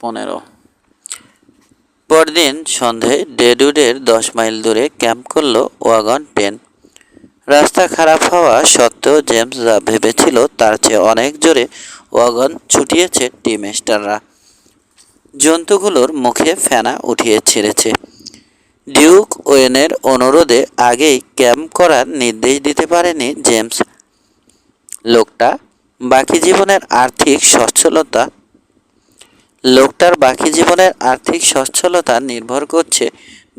পনেরো। পরদিন সন্ধে ডেডুডের দশ মাইল দূরে ক্যাম্প করল ওয়াগন টেন রাস্তা খারাপ হওয়া সত্ত্বেও জেমস যা ভেবেছিল তার চেয়ে অনেক জোরে ওয়াগন ছুটিয়েছে টিম স্টাররা জন্তুগুলোর মুখে ফেনা উঠিয়ে ছেড়েছে। ডিউক ওয়েনের অনুরোধে আগেই ক্যাম্প করার নির্দেশ দিতে পারেনি জেমস। লোকটা বাকি জীবনের আর্থিক সচ্ছলতা লোকটার বাকি জীবনের আর্থিক সচ্ছলতা নির্ভর করছে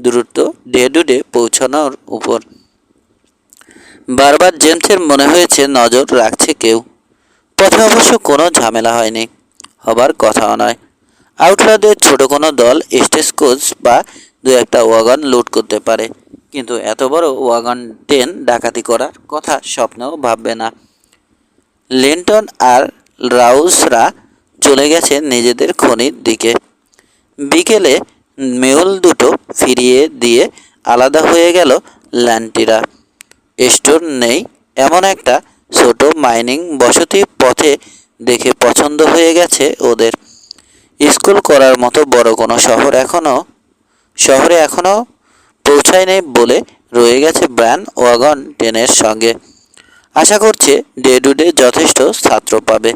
দ্রুত ডেডুডে পৌঁছানোর উপর। বারবার জেমসের মনে হয়েছে নজর রাখছে কেউ। পথে অবশ্য কোনো ঝামেলা হয়নি, হবার কথাও নয়। আউটলারদের ছোট কোনো দল স্টেজ কোচ বা দু একটা ওয়াগন লুট করতে পারে, কিন্তু এত বড় ওয়াগন ট্রেন ডাকাতি করার কথা স্বপ্নেও ভাববে না। লিন্টন আর রাউসরা চলে গেছে নিজেদের খনির দিকে। বিকেলে মেহুল দুটো ফিরিয়ে দিয়ে আলাদা হয়ে গেল ল্যান্টিরা। স্টোর নেই, এমন একটা ছোট মাইনিং বসতি পথে দেখে পছন্দ হয়ে গেছে ওদের। স্কুল করার মতো বড় কোনো শহর এখনও শহরে এখনও পৌঁছায়নি বলে রয়ে গেছে ব্র্যান ওয়াগন ট্রেনের সঙ্গে। আশা করছে ডে টু ডে যথেষ্ট ছাত্র পাবে।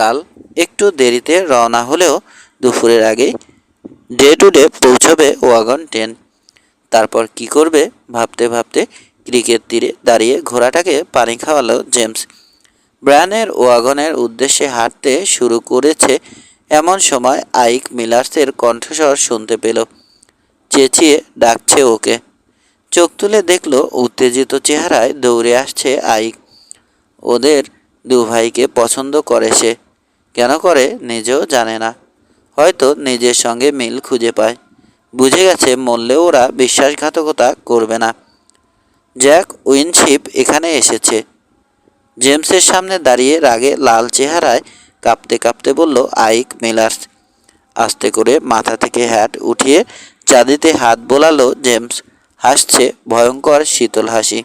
কাল একটু দেরিতে রওনা হলেও দুপুরের আগেই ডে টু ডে পৌঁছবে ওয়াগন ট্রেন তারপর কি করবে ভাবতে ভাবতে ক্রিকেট তীরে দাঁড়িয়ে ঘোড়াটাকে পানি খাওয়ালো জেমস। ব্রায়ানের ওয়াগনের উদ্দেশ্যে হাঁটতে শুরু করেছে এমন সময় আইক মিলার্সের কণ্ঠস্বর শুনতে পেল। চেঁচিয়ে ডাকছে ওকে। চোখ তুলে দেখল উত্তেজিত চেহারায় দৌড়ে আসছে আইক। ওদের দু ভাইকে পছন্দ করে সে। কেন করে নিজেও জানে না। হয়তো নিজের সঙ্গে মিল খুঁজে পায়। বুঝে গেছে মরলে ওরা বিশ্বাসঘাতকতা করবে না। জ্যাক উইনশিপ এখানে এসেছে। জেমসের সামনে দাঁড়িয়ে রাগে লাল চেহারায় কাঁপতে কাঁপতে বলল, আইক মিলার্স। আস্তে করে মাথা থেকে হ্যাট উঠিয়ে চাঁদিতে হাত বোলালো জেমস। হাসছে ভয়ঙ্কর শীতল হাসি।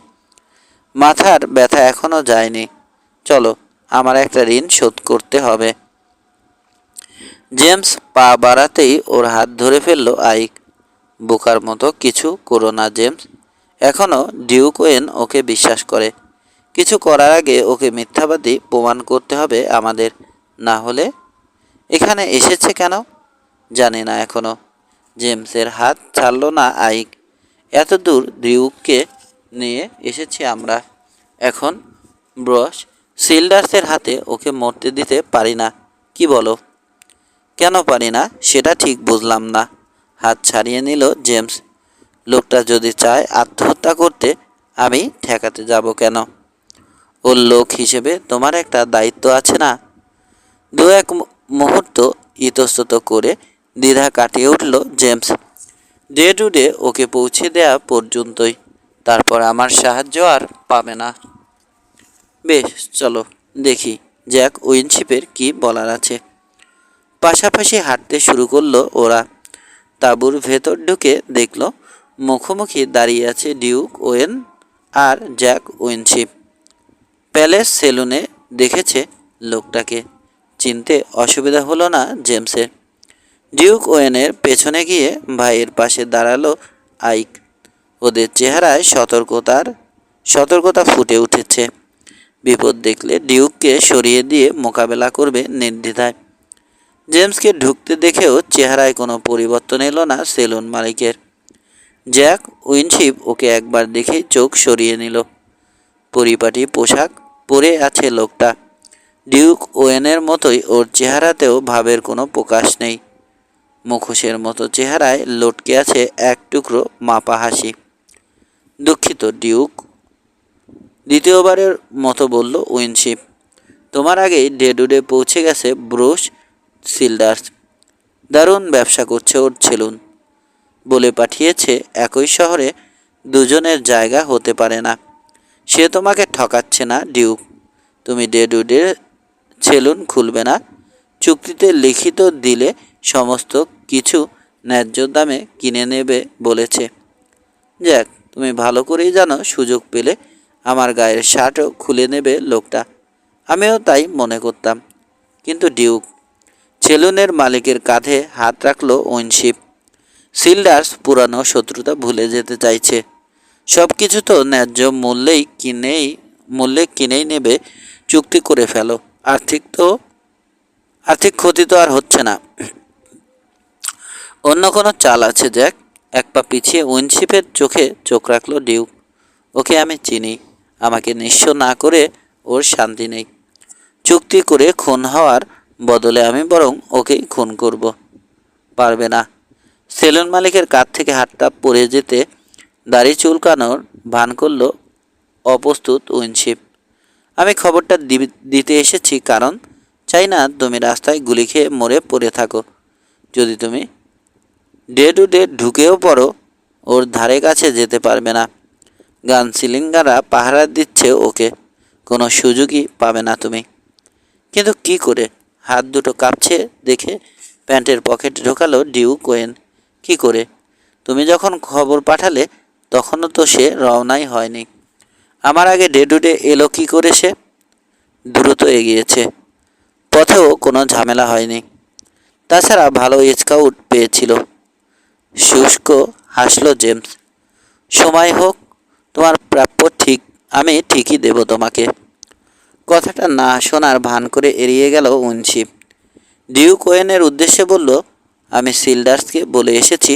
মাথার ব্যথা এখনও যায়নি। চলো আমার একটা ঋণ শোধ করতে হবে। জেমস পা বাড়াতেই ওর হাত ধরে ফেলল আইক। বোকার মতো কিছু করো না, জেমস। এখনও ডিউকোয়েন ওকে বিশ্বাস করে। কিছু করার আগে ওকে মিথ্যাবাদী প্রমাণ করতে হবে আমাদের। না হলে এখানে এসেছে কেন? জানি না এখনও জেমসের হাত ছাড়ল না আইক। এত দূর ডিউককে নিয়ে এসেছি আমরা। এখন ব্রশ সিল্ডার্সের হাতে ওকে মরতে দিতে পারি না। কি বলো? কেন পারি না? সেটা ঠিক বুঝলাম না। হাত ছাড়িয়ে নিল জেমস। লোকটা যদি চায় আত্মহত্যা করতে, আমি ঠেকাতে যাব কেন? ওর লোক হিসেবে তোমার একটা দায়িত্ব আছে না? দু এক মুহূর্ত ইতস্তত করে দ্বিধা কাটিয়ে উঠল জেমস। ডে টু ডে ওকে পৌঁছে দেয়া পর্যন্তই। তারপর আমার সাহায্য আর পাবে না। বেশ, চলো দেখি, জ্যাক উইনশিপের কি বলার আছে। পাশাপাশি হাঁটতে শুরু করল ওরা। তাঁবুর ভেতর ঢুকে দেখল মুখোমুখি দাঁড়িয়ে আছে ডিউক ওয়েন আর জ্যাক উইনশিপ প্যালেস সেলুনে দেখেছে লোকটাকে। চিনতে অসুবিধা হলো না জেমসের। ডিউক ওয়েনের পেছনে গিয়ে ভাইয়ের পাশে দাঁড়াল আইক। ওদের চেহারায় সতর্কতার সতর্কতা ফুটে উঠেছে। বিপদ দেখলে ডিউককে সরিয়ে দিয়ে মোকাবেলা করবে নির্দ্বিধায়। জেমসকে ঢুকতে দেখেও চেহারায় কোনো পরিবর্তন এলো না সেলুন মালিকের। জ্যাক উইনশিপ ওকে একবার দেখেই চোখ সরিয়ে নিল। পরিপাটি পোশাক পরে আছে লোকটা। ডিউক ওয়েনের মতোই ওর চেহারাতেও ভাবের কোনো প্রকাশ নেই। মুখোশের মতো চেহারায় লটকে আছে এক টুকরো মাপা হাসি। দুঃখিত, ডিউক। দ্বিতীয়বারের মতো বলল উইনশিপ তোমার আগেই ডেডুডে পৌঁছে গেছে ব্রুশ সিল্ডার্স দারুণ ব্যবসা করছে ওর ছেলুন। বলে পাঠিয়েছে, একই শহরে দুজনের জায়গা হতে পারে না। সে তোমাকে ঠকাচ্ছে না, ডিউক। তুমি ডেডুডে সেলুন খুলবে না। চুক্তিতে লিখিত দিলে সমস্ত কিছু ন্যায্য দামে কিনে নেবে বলেছে। যাক, তুমি ভালো করেই জানো সুযোগ পেলে আমার গায়ের শার্টও খুলে নেবে লোকটা। আমিও তাই মনে করতাম। কিন্তু ডিউক সেলুনের মালিকের কাঁধে হাত রাখল ওইনশিপ সিল্ডার্স পুরানো শত্রুতা ভুলে যেতে চাইছে। সব কিছু তো ন্যায্য মূল্যেই কিনেই, মূল্যে কিনেই নেবে, চুক্তি করে ফেলো। আর্থিক তো, আর্থিক ক্ষতি তো আর হচ্ছে না। অন্য কোনো চাল আছে, জ্যাক? এক পা পিছিয়ে উইনশিপের চোখে চোখ রাখল ডিউক। ওকে আমি চিনি। আমাকে নিঃস্ব না করে ওর শান্তি নেই। চুক্তি করে খুন হওয়ার বদলে আমি বরং ওকেই খুন করব। পারবে না। সেলুন মালিকের কাছ থেকে হাতটা পড়ে যেতে দাড়ি চুলকানোর ভান করল অপ্রস্তুত উইনশিপ। আমি খবরটা দিতে এসেছি কারণ চাই না তুমি রাস্তায় গুলি খেয়ে মরে পড়ে থাকো। যদি তুমি ডে টু ডে ঢুকেও পড়ো, ওর ধারে কাছে যেতে পারবে না। গান সিলিঙ্গারা পাহারা দিচ্ছে ওকে। কোনো সুযোগই পাবে না তুমি। কিন্তু কি করে? হাত দুটো কাঁপছে দেখে প্যান্টের পকেটে ঢোকালো ডিউ কোয়েন। কি করে? তুমি যখন খবর পাঠালে, তখনও তো সে রওনাই হয়নি। আমার আগে ডে টু এলো কী করে সে? দ্রুত এগিয়েছে। পথেও কোনো ঝামেলা হয়নি। তাছাড়া ভালো স্কাউট পেয়েছিল। শুষ্ক হাসলো জেমস। সময় হোক তোমার প্রাপ্য ঠিক, আমি ঠিকই দেব তোমাকে। কথাটা না শোনার ভান করে এড়িয়ে গেল উনশিপ ডিউ কোয়েনের উদ্দেশ্যে বলল, আমি সিলডার্সকে বলে এসেছি,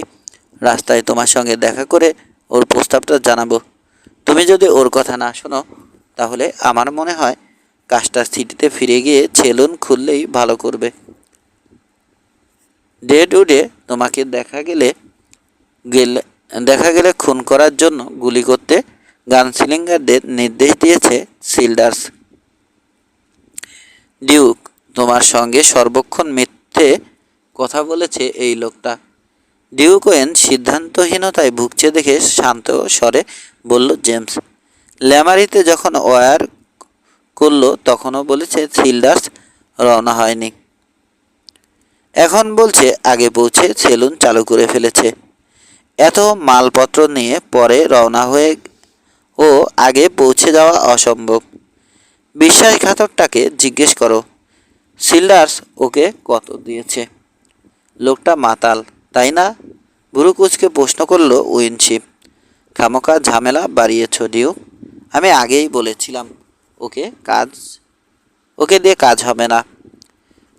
রাস্তায় তোমার সঙ্গে দেখা করে ওর প্রস্তাবটা জানাব। তুমি যদি ওর কথা না শোনো, তাহলে আমার মনে হয় কাজটা সিটিতে ফিরে গিয়ে ছেলুন খুললেই ভালো করবে। ডে টু ডে তোমাকে দেখা গেলে গেলে দেখা গেলে খুন করার জন্য গুলি করতে গান গানসিলিঙ্গারদের নির্দেশ দিয়েছে সিল্ডার্স ডিউক, তোমার সঙ্গে সর্বক্ষণ মিথ্যে কথা বলেছে এই লোকটা। ডিউক ওয়েন সিদ্ধান্তহীনতায় ভুগছে দেখে শান্ত স্বরে বলল, জেমস, ল্যামারিতে যখন ওয়ার করল তখনও বলেছে সিল্ডার্স রওনা হয়নি। এখন বলছে, আগে পৌঁছে সেলুন চালু করে ফেলেছে। এত মালপত্র নিয়ে পরে রওনা হয়ে ও আগে পৌঁছে যাওয়া অসম্ভব। বিশ্বাসঘাতকটাকে জিজ্ঞেস করো, সিল্ডার্স ওকে কত দিয়েছে? লোকটা মাতাল, তাই না? বুড়ো কুচকে প্রশ্ন করল উইনশিপ খামোকা ঝামেলা বাড়িয়েছ ডিউ আমি আগেই বলেছিলাম, ওকে কাজ, ওকে দিয়ে কাজ হবে না।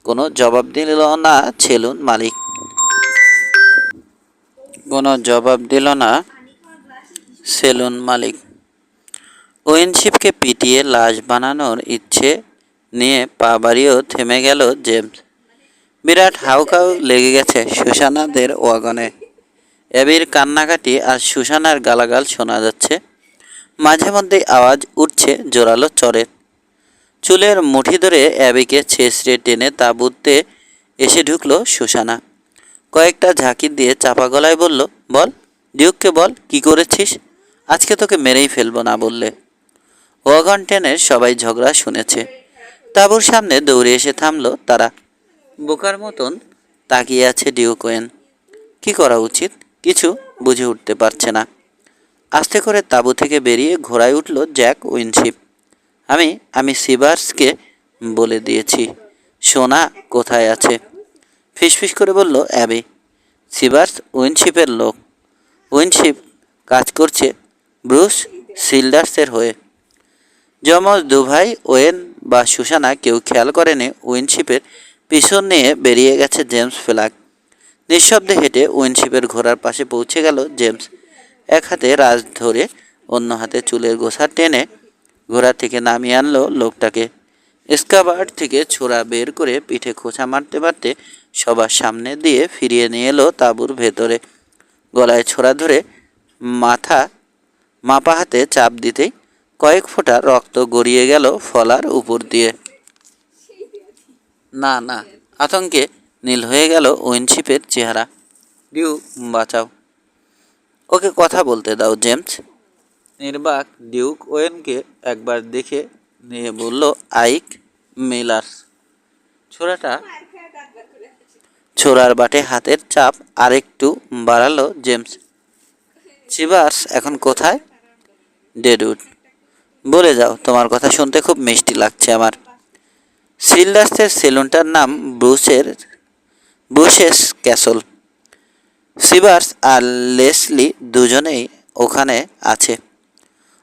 কোনো জবাব দিল না ছেলুন মালিক। কোনো জবাব দিল না সেলুন মালিক। ওয়েনশিপকে পিটিয়ে লাশ বানানোর ইচ্ছে নিয়ে পা বাড়িয়েও থেমে গেল জেমস। বিরাট হাউকাউ লেগে গেছে সুসানাদের ওয়াগনে। অ্যাবির কান্নাকাটি আর সুসানার গালাগাল শোনা যাচ্ছে। মাঝে মধ্যেই আওয়াজ উঠছে জোরালো চরের। চুলের মুঠি ধরে অ্যাবিকে ছেঁচড়ে টেনে তাঁবুতে এসে ঢুকলো সুসানা কয়েকটা ঝাঁকি দিয়ে চাপা গলায় বলল, বল, ডিউককে বল, কি করেছিস? আজকে তোকে মেরেই ফেলব না বললে। ওয়াগন টেনের সবাই ঝগড়া শুনেছে। তাঁবুর সামনে দৌড়ে এসে থামলো তারা। বোকার মতন তাকিয়ে আছে ডিউকোয়েন কি করা উচিত? কিছু বুঝে উঠতে পারছে না। আস্তে করে তাঁবু থেকে বেরিয়ে ঘোড়ায় উঠল জ্যাক উইনশিপ। আমি আমি সিভার্সকে বলে দিয়েছি। সোনা কোথায় আছে? ফিসফিস করে বলল, অ্যাবি, সিভার্স উইনশিপের লোক। উইনশিপ কাজ করছে ব্রুস সিল্ডার্সের হয়ে। যমজ দুভাই, ওয়েন বা সুসানা কেউ খেয়াল করেনি উইনশিপের পিছন নিয়ে বেরিয়ে গেছে জেমস ফ্ল্যাগ। নিঃশব্দে হেঁটে উইনশিপের ঘোড়ার পাশে পৌঁছে গেল জেমস। এক হাতে রাজ ধরে অন্য হাতে চুলের গোছা টেনে ঘোড়া থেকে নামিয়ে আনলো লোকটাকে। স্কাবার্ড থেকে ছোড়া বের করে পিঠে খোঁচা মারতে মারতে সবার সামনে দিয়ে ফিরিয়ে নিয়ে এলো তাঁবুর ভেতরে। গলায় ছোড়া ধরে মাথা মাপা হাতে চাপ দিতেই কয়েক ফোঁটা রক্ত গড়িয়ে গেল ফলার উপর দিয়ে। না না, আতঙ্কে নীল হয়ে গেল উইনশিপের চেহারা। ডিউ, বাঁচাও। ওকে কথা বলতে দাও, জেমস। নির্বাক ডিউক ওয়েনকে একবার দেখে নিয়ে বলল, আইক মিলার্স ছোড়াটা ছোড়ার বাটে হাতের চাপ আরেকটু বাড়ালো জেমস। চিবার্স, এখন কোথায়? ডেডউড। বলে যাও, তোমার কথা শুনতে খুব মিষ্টি লাগছে আমার। সিল্ডার্সের সেলুনটার নাম ব্রুসের বুশেস ক্যাসল। সিভার্স আর লেসলি দুজনেই ওখানে আছে।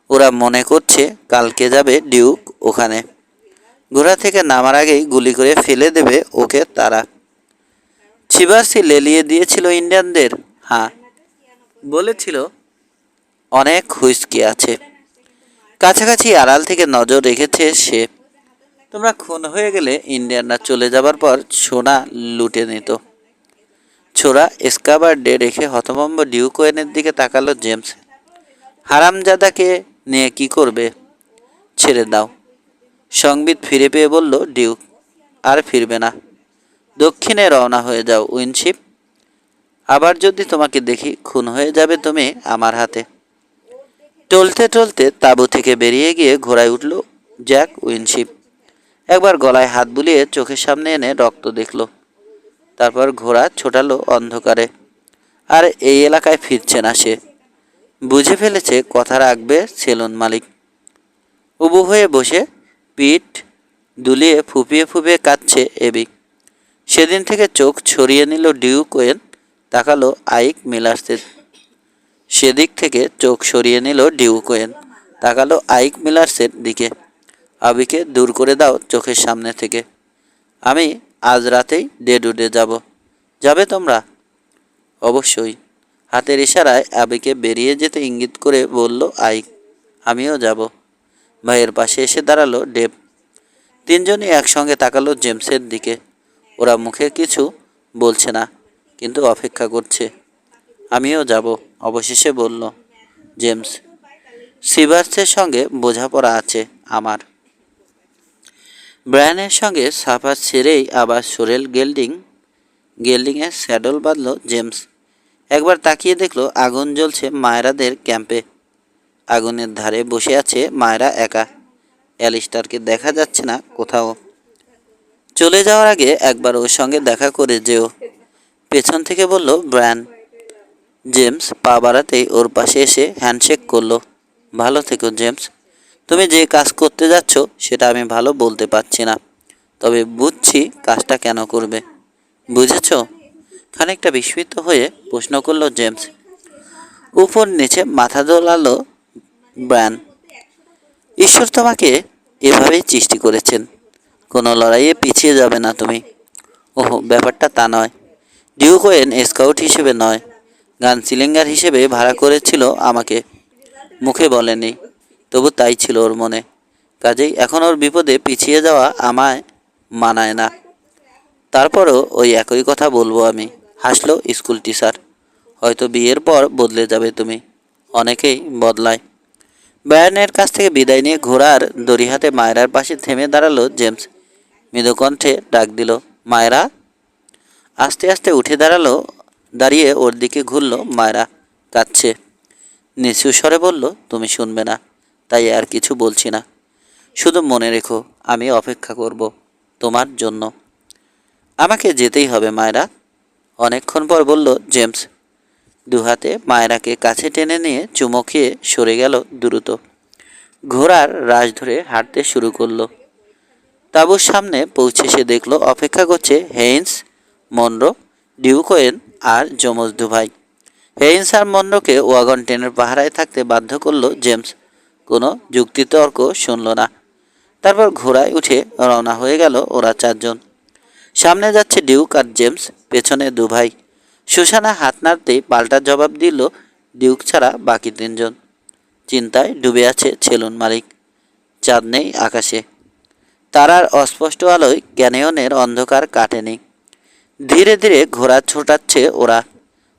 ওরা মনে করছে কালকে যাবে ডিউক ওখানে। ঘোড়া থেকে নামার আগেই গুলি করে ফেলে দেবে ওকে তারা। সিভার্সই লেলিয়ে দিয়েছিল ইন্ডিয়ানদের? হ্যাঁ। বলেছিল, অনেক হুইস্কি আছে। কাছাকাছি আড়াল থেকে নজর রেখেছে সে। তোমরা খুন হয়ে গেলে ইন্ডিয়ানরা চলে যাবার পর সোনা লুটে নিত। ছোড়া স্কাবার ডে রেখে হতভম্ব ডিউকোয়েনের দিকে তাকালো জেমস। হারামজাদাকে নিয়ে কি করবে? ছেড়ে দাও। সংবিত ফিরে পেয়ে বলল, ডিউক, আর ফিরবে না। দক্ষিণে রওনা হয়ে যাও উইনশিপ আবার যদি তোমাকে দেখি, খুন হয়ে যাবে তুমি আমার হাতে। টলতে টলতে তাঁবু থেকে বেরিয়ে গিয়ে ঘোড়ায় উঠল জ্যাক উইনশিপ একবার গলায় হাত বুলিয়ে চোখের সামনে এনে রক্ত দেখল। তারপর ঘোড়া ছোটালো অন্ধকারে। আর এই এলাকায় ফিরছে না সে। বুঝে ফেলেছে, কথা রাখবে সেলুন মালিক। উবু হয়ে বসে, পিঠ দুলিয়ে ফুপিয়ে ফুপিয়ে কাঁদছে এবিক। সেদিন থেকে চোখ ছড়িয়ে নিল ডিউ কোয়েন, তাকালো আইক মিলার্সের। সেদিক থেকে চোখ সরিয়ে নিল ডিউ কোয়েন, তাকালো আইক মিলার্সের দিকে। আবিকে দূর করে দাও চোখের সামনে থেকে। আমি আজ রাতেই ডেড উডে যাব। যাবে তোমরা? অবশ্যই। হাতের ইশারায় আবিকে বেরিয়ে যেতে ইঙ্গিত করে বলল আইক, আমিও যাব। ভাইয়ের পাশে এসে দাঁড়াল ডেভ। তিনজনই একসঙ্গে তাকালো জেমসের দিকে। ওরা মুখে কিছু বলছে না, কিন্তু অপেক্ষা করছে। আমিও যাব, অবশেষে বলল, জেমস সিভার্সের সঙ্গে বোঝাপড়া আছে আমার। ব্রায়ানের সঙ্গে সাফার ছেড়েই আবার সোরেল গেল্ডিং গেল্ডিংয়ে স্যাডল বাঁধল জেমস। একবার তাকিয়ে দেখল আগুন জ্বলছে মায়েরাদের ক্যাম্পে। আগুনের ধারে বসে আছে মায়েরা একা। অ্যালিস্টারকে দেখা যাচ্ছে না কোথাও। চলে যাওয়ার আগে একবার ওর সঙ্গে দেখা করে যেও। পেছন থেকে বলল, ব্র্যান। জেমস পা বাড়াতেই ওর পাশে এসে হ্যান্ডশেক করল। ভালো থেকো, জেমস। তুমি যে কাজ করতে যাচ্ছ, সেটা আমি ভালো বলতে পারছি না। তবে বুঝছি কাজটা কেন করবে। বুঝেছ? খানিকটা বিস্মিত হয়ে প্রশ্ন করল জেমস। উপর নিচে মাথা দোলালো ব্র্যান। ঈশ্বর তোমাকে এভাবেই সৃষ্টি করেছেন। কোনো লড়াইয়ে পিছিয়ে যাবে না তুমি। ওহো, ব্যাপারটা তা নয়। ডিউকোয়েন স্কাউট হিসেবে নয়, গান সিলিঙ্গার হিসেবে ভাড়া করেছিল আমাকে। মুখে বলেনি, তবু তাই ছিল ওর মনে। কাজেই এখন ওর বিপদে পিছিয়ে যাওয়া আমায় মানায় না। তারপরও ওই একই কথা বলব আমি, হাসলো স্কুল টিচার। হয়তো বিয়ের পর বদলে যাবে তুমি, অনেকেই বদলায়। ব্যায়ানের কাছ থেকে বিদায় নিয়ে ঘোড়ার দড়ি হাতে মায়রার পাশে থেমে দাঁড়াল জেমস। মৃদুকণ্ঠে ডাক দিল, মায়রা? আস্তে আস্তে উঠে দাঁড়াল, দাঁড়িয়ে ওর দিকে ঘুরলো মায়রা, কাঁদছে। নিচু স্বরে বলল, তুমি শুনবে না, তাই আর কিছু বলছি না। শুধু মনে রেখো, আমি অপেক্ষা করব তোমার জন্য। আমাকে যেতেই হবে মায়রা। অনেকক্ষণ পর বলল, জেমস। দুহাতে মায়রাকে কাছে টেনে নিয়ে চুমো খেয়ে সরে গেল দ্রুত। ঘোড়ার রাশ ধরে হাঁটতে শুরু করল। তাঁবুর সামনে পৌঁছে সে দেখল, অপেক্ষা করছে হেইন্স, মনরো, ডিউকোয়েন আর যমজ দুভাই। হেইন্স আর মনরোকে ওয়াগন ট্রেনের পাহারায় থাকতে বাধ্য করল জেমস। কোনো যুক্তিতর্ক শুনল না। তারপর ঘোড়ায় উঠে রওনা হয়ে গেল ওরা চারজন। সামনে যাচ্ছে ডিউক আর জেমস, পেছনে দুভাই। সুসানা হাত নাড়তেই পাল্টা জবাব দিল, ডিউক ছাড়া বাকি তিনজন। চিন্তায় ডুবে আছে ছেলুন মালিক। চাঁদ নেই আকাশে। তারার অস্পষ্ট আলোয় ক্যানিয়নের অন্ধকার কাটেনি। ধীরে ধীরে ঘোড়া ছোটাচ্ছে ওরা।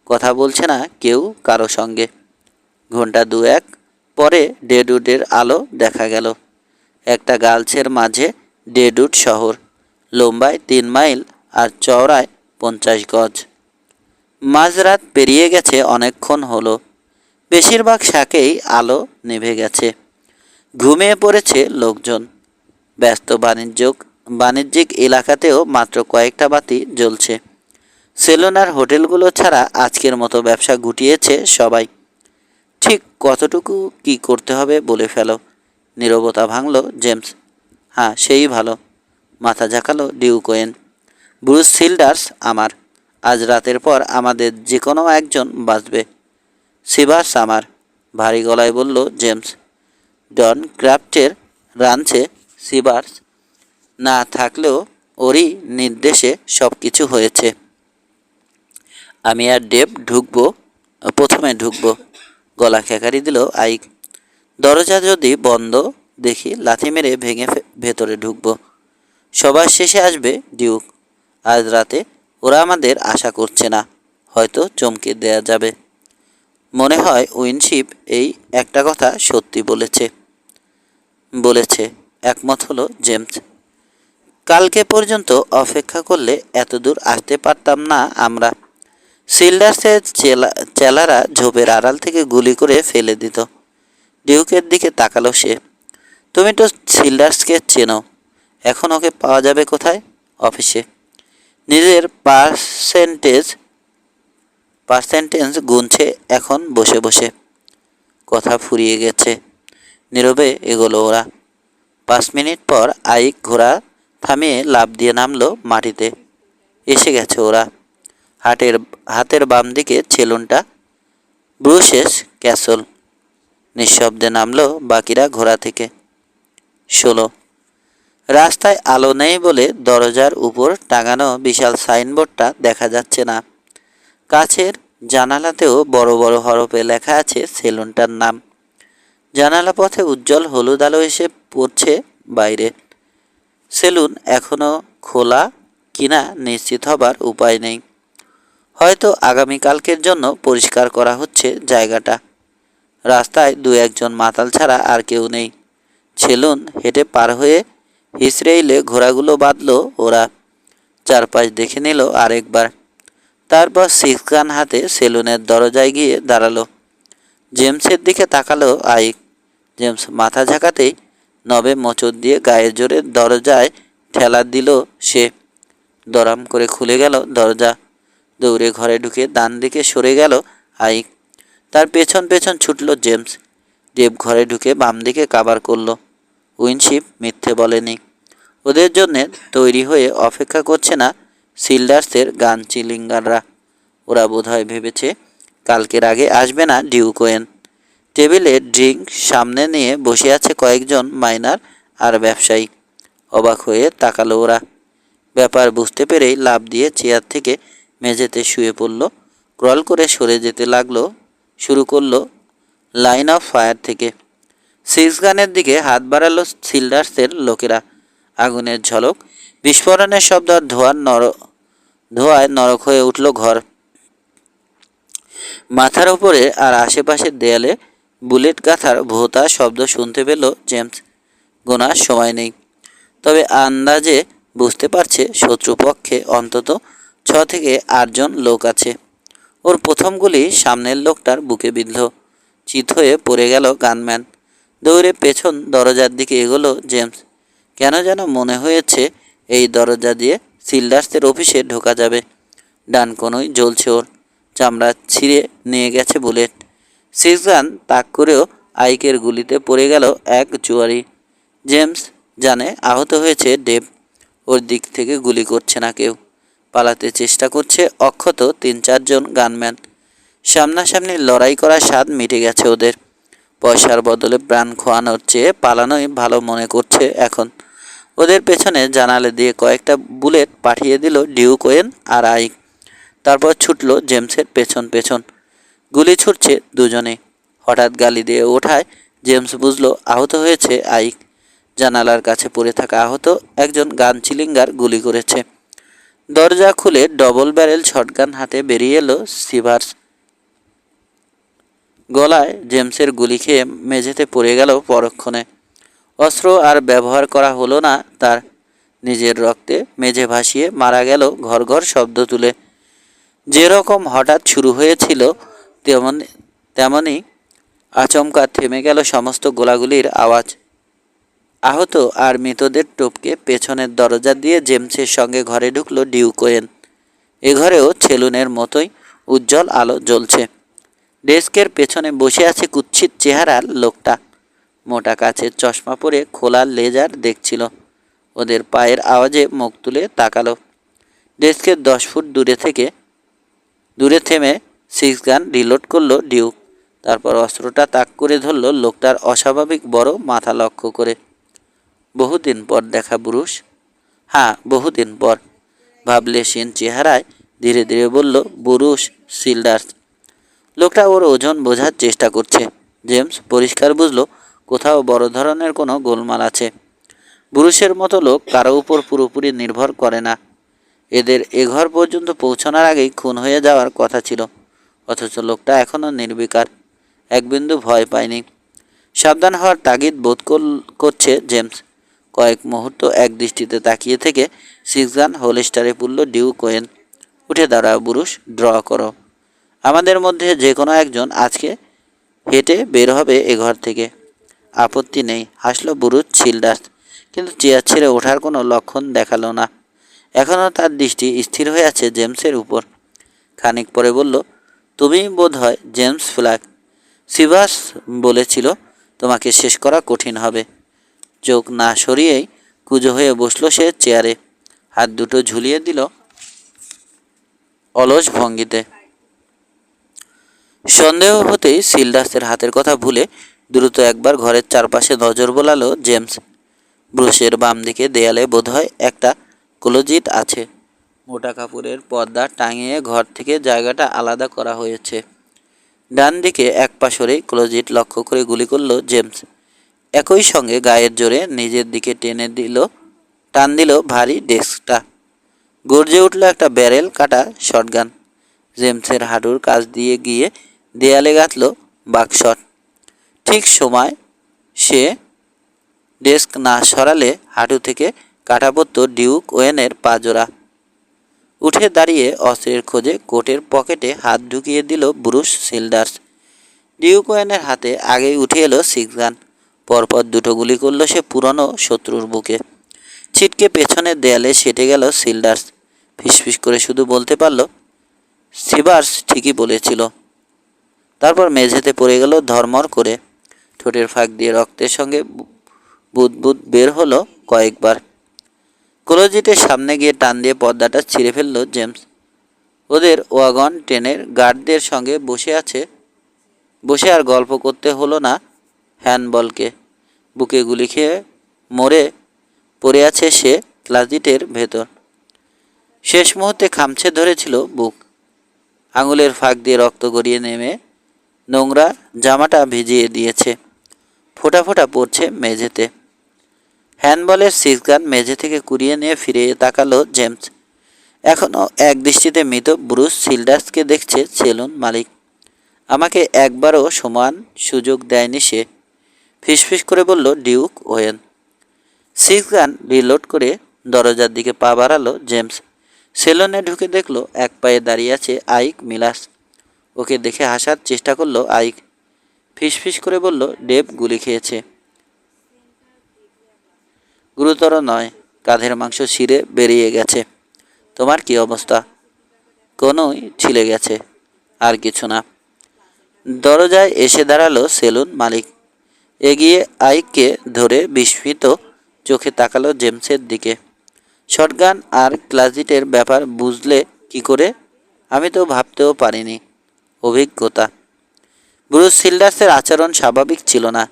কথা বলছে না কেউ কারও সঙ্গে। ঘণ্টা দু এক পরে ডেডউডের আলো দেখা গেল। একটা গালছের মাঝে ডেডুড শহর। লম্বায় তিন মাইল আর চওড়ায় পঞ্চাশ গজ। মাঝরাত পেরিয়ে গেছে অনেকক্ষণ হলো। বেশিরভাগ শাকেই আলো নিভে গেছে। ঘুমিয়ে পড়েছে লোকজন। ব্যস্ত বাণিজ্যক, বাণিজ্যিক এলাকাতেও মাত্র কয়েকটা বাতি জ্বলছে। সেলুন আর হোটেলগুলো ছাড়া আজকের মতো ব্যবসা গুটিয়েছে সবাই। ঠিক কতটুকু কি করতে হবে বলে ফেলো। নীরবতা ভাঙল জেমস। হ্যাঁ সেই ভালো। মাথা ঝাঁকালো ডিউ কোয়েন। ব্রুস সিল্ডার্স আমার। আজ রাতের পর আমাদের যে কোনো একজন বাঁচবে। সিভার্স আমার। ভারী গলায় বলল জেমস। ডন ক্রাফটের রাঞ্চে সিভার্স না থাকলেও ওরই নির্দেশে সব কিছু হয়েছে। আমি আর ডেভ ঢুকবো, প্রথমে ঢুকবো। গলা খেকারি দিল আইক দরজা যদি বন্ধ, দেখি লাথি মেরে ভেঙে ভেতরে ঢুকবো। সবার শেষে আসবে ডিউক। আজ রাতে ওরা আমাদের আশা করছে না, হয়তো চমকে দেয়া যাবে। মনে হয় উইনশিপ এই একটা কথা সত্যি বলেছে। বলেছে। একমত হলো জেমস। কালকে পর্যন্ত অপেক্ষা করলে এত দূর আসতে পারতাম না আমরা। সিল্ডার্সের চেলা চেলারা ঝোপের আড়াল থেকে গুলি করে ফেলে দিত। ডিউকের দিকে তাকালো সে। তুমি তো সিল্ডার্সকে চেনো। এখন ওকে পাওয়া যাবে কোথায়? অফিসে। নিজের পার্সেন্টেজ পার্সেন্টেজ গুনছে এখন বসে বসে। কথা ফুরিয়ে গেছে। নীরবে এগোলো ওরা। পাঁচ মিনিট পর আইক ঘোড়া থামিয়ে লাফ দিয়ে নামলো মাটিতে। এসে গেছে ওরা। হাটের, হাতের বাম দিকে ছেলুনটা। ব্রুশেস ক্যাসল। নিঃশব্দে নামলো বাকিরা ঘোড়া থেকে। ষোলো। রাস্তায় আলো নেই বলে দরজার উপর টাঙানো বিশাল সাইনবোর্ডটা দেখা যাচ্ছে না। কাছের জানালাতেও বড় বড় হরফে লেখা আছে সেলুনটার নাম। জানালা পথে উজ্জ্বল হলুদ আলো এসে পড়ছে বাইরে। সেলুন এখনও খোলা কিনা নিশ্চিত হবার উপায় নেই। হয়তো আগামীকালকের জন্য পরিষ্কার করা হচ্ছে জায়গাটা। রাস্তায় দু একজন মাতাল ছাড়া আর কেউ নেই। সেলুন হেঁটে পার হয়ে হিসড়েইলে ঘোড়াগুলো বাঁধলো ওরা। চারপাশ দেখে নিল আরেকবার। তারপর সিক্স গান হাতে সেলুনের দরজায় গিয়ে দাঁড়াল। জেমসের দিকে তাকালো আইক। জেমস মাথা ঝাঁকাতেই নবে মোচড় দিয়ে গায়ের জোরে দরজায় ঠেলা দিল সে। দরাম করে খুলে গেল দরজা। দৌড়ে ঘরে ঢুকে ডান দিকে সরে গেল আইক। তার পেছন পেছন ছুটল জেমস। ডেভ ঘরে ঢুকে বাম দিকে কাবার করল। উইনশিপ মিথ্যে বলেনি। ওদের জন্যে তৈরি হয়ে অপেক্ষা করছে না সিল্ডার্সের গান চিলিঙ্গাররা। ওরা বোধহয় ভেবেছে, কালকের আগে আসবে না ডিউকোয়েন। টেবিলে ড্রিঙ্ক সামনে নিয়ে বসে আছে কয়েকজন মাইনার আর ব্যবসায়ী। অবাক হয়ে তাকালো ওরা। ব্যাপার বুঝতে পেরেই লাভ দিয়ে চেয়ার থেকে মেঝেতে শুয়ে পড়ল। ক্রল করে সরে যেতে লাগল, শুরু করল লাইন অফ ফায়ার থেকে। সিক্স গানের দিকে হাত বাড়ালো সিল্ডার্সের লোকেরা। আগুনের ঝলক, বিস্ফোরণের শব্দ আর ধোয়ার নর, ধোয়ায় নরক হয়ে উঠল ঘর। মাথার উপরে আর আশেপাশের দেয়ালে বুলেট গাথার ভোতা শব্দ শুনতে পেল জেমস। গোনার সময় নেই। তবে আন্দাজে বুঝতে পারছে শত্রুপক্ষে অন্তত ছ থেকে আটজন লোক আছে। ওর প্রথম গুলি সামনের লোকটার বুকে বিঁধল। চিত হয়ে পড়ে গেল গানম্যান। দৌড়ে পেছন দরজার দিকে এগোলো জেমস। কেন যেন মনে হয়েছে এই দরজা দিয়ে সিল্ডার্সের অফিসে ঢোকা যাবে। ডান কোনোই জ্বলছে ওর। চামড়া ছিঁড়ে নিয়ে গেছে বুলেট। সিক্সান তাক করেও আইকের গুলিতে পড়ে গেল এক জুয়ারি। জেমস জানে আহত হয়েছে ডেভ। ওর দিক থেকে গুলি করছে না কেউ। পালাতে চেষ্টা করছে অক্ষত তিন চারজন গানম্যান। সামনাসামনি লড়াই করার স্বাদ মিটে গেছে ওদের। পয়সার বদলে প্রাণ খোয়ানোর চেয়ে পালানোই ভালো মনে করছে এখন। ওদের পেছনে জানালে দিয়ে কয়েকটা বুলেট পাঠিয়ে দিল ডিউ কোয়েন আর আইক। তারপর ছুটল জেমসের পেছন পেছন। গুলি ছুটছে দুজনে। হঠাৎ গালি দিয়ে ওঠায় জেমস বুঝলো আহত হয়েছে আইক। জানালার কাছে পড়ে থাকা আহত একজন গান চিলিঙ্গার গুলি করেছে। দরজা খুলে ডবল ব্যারেল শটগান হাতে বেরিয়ে এলো সিভার্স। গলায় জেমসের গুলি খেয়ে মেঝেতে পড়ে গেল পরক্ষণে। অস্ত্র আর ব্যবহার করা হলো না তার। নিজের রক্তে মেঝে ভাসিয়ে মারা গেল ঘর ঘর শব্দ তুলে। যেরকম হঠাৎ শুরু হয়েছিল তেমন তেমনই আচমকা থেমে গেল সমস্ত গোলাগুলির আওয়াজ। আহত আর মৃতদের টোপকে পেছনের দরজা দিয়ে জেমসের সঙ্গে ঘরে ঢুকলো ডিউকোয়েন এ ঘরেও ছেলুনের মতোই উজ্জ্বল আলো জ্বলছে। ডেস্কের পেছনে বসে আছে কুৎসিত চেহারার লোকটা। মোটা কাচের চশমা পরে খোলা লেজার দেখছিল। ওদের পায়ের আওয়াজে মুখ তুলে তাকালো। ডেস্কের দশ ফুট দূরে থেকে দূরে থেমে সিক্স গান রিলোড করল ডিউক তারপর অস্ত্রটা তাক করে ধরলো লোকটার অস্বাভাবিক বড় মাথা লক্ষ্য করে। বহুদিন পর দেখা পুরুষ হ্যাঁ বহুদিন পর। ভাবলে সেন চেহারায় ধীরে ধীরে বলল বুরুষ সিল্ডার্স। লোকটা ওর ওজন বোঝার চেষ্টা করছে। জেমস পরিষ্কার বুঝলো, কোথাও বড় ধরনের কোনো গোলমাল আছে। বুরুষের মতো লোক কারও উপর পুরোপুরি নির্ভর করে না। এদের এ ঘর পর্যন্ত পৌঁছানোর আগেই খুন হয়ে যাওয়ার কথা ছিল। অথচ লোকটা এখনও নির্বিকার। এক বিন্দু ভয় পায়নি। সাবধান হওয়ার তাগিদ বোধ কর- করছে জেমস। কয়েক মুহূর্ত এক দৃষ্টিতে তাকিয়ে থেকে সিক্স গান হোলস্টারে পুরল ডিউ কোয়েন। উঠে দাঁড়াও বুরুষ ড্র করো। আমাদের মধ্যে যে কোনো একজন আজকে হেঁটে বের হবে এ ঘর থেকে। আপত্তি নেই, হাসলো বুরুজ ছিলডাস কিন্তু চেয়ার ছেড়ে ওঠার কোনো লক্ষণ দেখাল না। এখনও তার দৃষ্টি স্থির হয়ে আছে জেমসের উপর। খানিক পরে বলল তুমি বোধ হয় জেমস ফ্ল্যাগ। সিভাস বলেছিল, তোমাকে শেষ করা কঠিন হবে। চোখ না সরিয়েই কুজো হয়ে বসল সে চেয়ারে। হাত দুটো ঝুলিয়ে দিল অলস ভঙ্গিতে। সন্দেহ হতেই সিলডাসের হাতের কথা ভুলে দ্রুত একবার ঘরের চারপাশে নজর বোলালো জেমস। ব্রুশের বাম দিকে দেয়ালে বোধহয় একটা ক্লোজিট আছে। মোটা কাপড়ের পর্দা টাঙিয়ে ঘর থেকে জায়গাটা আলাদা করা হয়েছে। ডান দিকে এক পা সরেই ক্লোজিট লক্ষ্য করে গুলি করল জেমস। একই সঙ্গে গায়ের জোরে নিজের দিকে টেনে দিল, টান দিল ভারী ডেস্কটা। গর্জে উঠল একটা ব্যারেল কাটা শটগান। জেমসের হাঁটুর কাছ দিয়ে গিয়ে দেয়ালে গাঁথল বাকশট ঠিক সময় সে ডেস্ক না সরালে হাঁটু থেকে কাটা পড়তো ডিউক ওয়েনের পাজোড়া উঠে দাঁড়িয়ে অস্ত্রের খোঁজে কোটের পকেটে হাত ঢুকিয়ে দিল ব্রুস সিল্ডার্স। ডিউক ওয়েনের হাতে আগেই উঠে এলো সিক্স গান পরপর দুটো গুলি করল সে পুরনো শত্রুর বুকে। ছিটকে পেছনের দেয়ালে সেটে গেল সিল্ডার্স। ফিসফিস করে শুধু বলতে পারল সিবার্স ঠিকই বলেছিল। তারপর মেঝেতে পড়ে গেল ধর্মর করে। ঠোঁটের ফাঁক দিয়ে রক্তের সঙ্গে বুদবুদ বের হলো কয়েকবার। ক্লোজিটের সামনে গিয়ে টান দিয়ে পর্দাটা ছিঁড়ে ফেলল জেমস। ওদের ওয়াগন ট্রেনের গার্ডদের সঙ্গে বসে আছে। বসে আর গল্প করতে হলো না হ্যান্ডবলকে। বুকে গুলি খেয়ে মরে পড়ে আছে সে ক্লাজিটের ভেতর। শেষ মুহূর্তে খামছে ধরেছিল বুক। আঙুলের ফাঁক দিয়ে রক্ত গড়িয়ে নেমে নোংরা জামাটা ভিজিয়ে দিয়েছে। ফোঁটা ফোঁটা পড়ছে মেঝেতে। হ্যান্ডবলের সিক্স গান মেঝে থেকে কুড়িয়ে নিয়ে ফিরে তাকালো জেমস। এখনও এক দৃষ্টিতে মৃত ব্রুস সিল্ডার্সকে দেখছে সেলুন মালিক। আমাকে একবারও সমান সুযোগ দেয়নি সে। ফিসফিস করে বলল, Duke Wayne. Six gun reload করে দরজার দিকে পা বাড়ালো জেমস। সেলুনে ঢুকে দেখল, এক পায়ে দাঁড়িয়ে আছে আইক মিলাস। ওকে দেখে হাসার চেষ্টা করল আইক। ফিসফিস করে বলল, ডেভ গুলি খেয়েছে। গুরুতর নয়। কাঁধের মাংস ছিঁড়ে বেরিয়ে গেছে। তোমার কি অবস্থা? কোনোই ছিলে গেছে। আর কিছু না। দরজায় এসে দাঁড়াল সেলুন মালিক। এগিয়ে আইককে ধরে বিস্মিত চোখে তাকালো জেমসের দিকে। শটগান আর ক্লাজিটের ব্যাপার বুঝলে কি করে? আমি তো ভাবতেও পারিনি। অভিজ্ঞতা। ব্রুস সিল্ডার্সের আচরণ স্বাভাবিক ছিল না।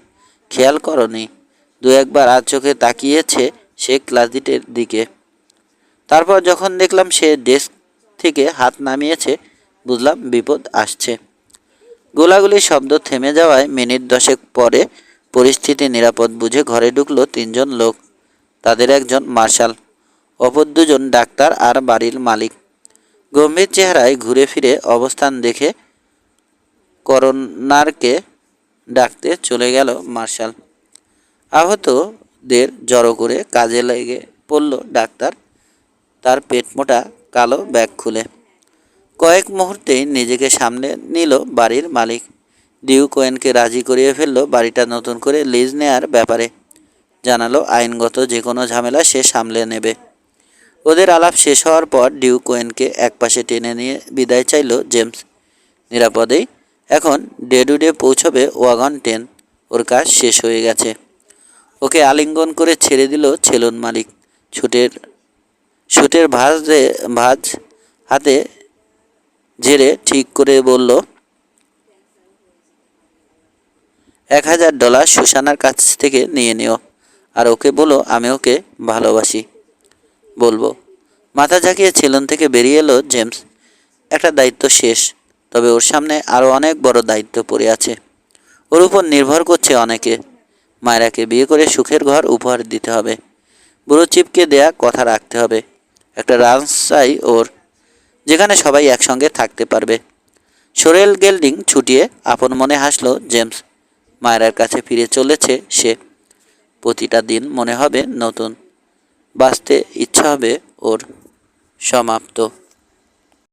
খেয়াল করনি। দু একবার আর চোখে তাকিয়েছে সে ক্লাজিটের দিকে। তারপর যখন দেখলাম সে ডেস্ক থেকে হাত নামিয়েছে, বুঝলাম বিপদ আসছে। গোলাগুলির শব্দ থেমে যাওয়ায় মিনিট দশেক পরে পরিস্থিতি নিরাপদ বুঝে ঘরে ঢুকলো তিনজন লোক। তাদের একজন মার্শাল, অপর দুজন ডাক্তার আর বাড়ির মালিক। গম্ভীর চেহারায় ঘুরে ফিরে অবস্থান দেখে করোনারকে ডাকতে চলে গেল মার্শাল। আহতদের জড়ো করে কাজে লেগে পড়ল ডাক্তার। তার পেট মোটা কালো ব্যাগ খুলে। কয়েক মুহূর্তেই নিজেকে সামলে নিল বাড়ির মালিক। ডিউ কোয়েনকে রাজি করিয়ে ফেলল বাড়িটা নতুন করে লিজ নেয়ার ব্যাপারে। জানালো আইনগত যে কোনো ঝামেলা সে সামলে নেবে। ওদের আলাপ শেষ হওয়ার পর ডিউ কোয়েনকে একপাশে টেনে নিয়ে বিদায় চাইল জেমস। নিরাপদেই এখন ডেডুডে পৌঁছবে ওয়াগন টেন। ওর কাজ শেষ হয়ে গেছে। ওকে আলিঙ্গন করে ছেড়ে দিল ছেলুন মালিক। ছুটের ছুটের ভাঁজ ভাঁজ হাতে ঝেড়ে ঠিক করে বলল, এক হাজার ডলার সুসানার কাছ থেকে নিয়ে নিও। আর ওকে বলো আমি ওকে ভালোবাসি। বলব, মাথা ঝাঁকিয়ে ছেলন থেকে বেরিয়ে এলো জেমস। একটা দায়িত্ব শেষ, তবে ওর সামনে আরও অনেক বড় দায়িত্ব পড়ে আছে। ওর উপর নির্ভর করছে অনেকে। মায়েরাকে বিয়ে করে সুখের ঘর উপহার দিতে হবে। বুড়ো চিপকে দেয়া কথা রাখতে হবে। একটা রান্স ওর, যেখানে সবাই একসঙ্গে থাকতে পারবে। সোরেল গেল্ডিং ছুটিয়ে আপন মনে হাসলো জেমস। মায়েরার কাছে ফিরে চলেছে সে। প্রতিটা দিন মনে হবে নতুন। বাঁচতে ইচ্ছা হবে ওর। সমাপ্ত।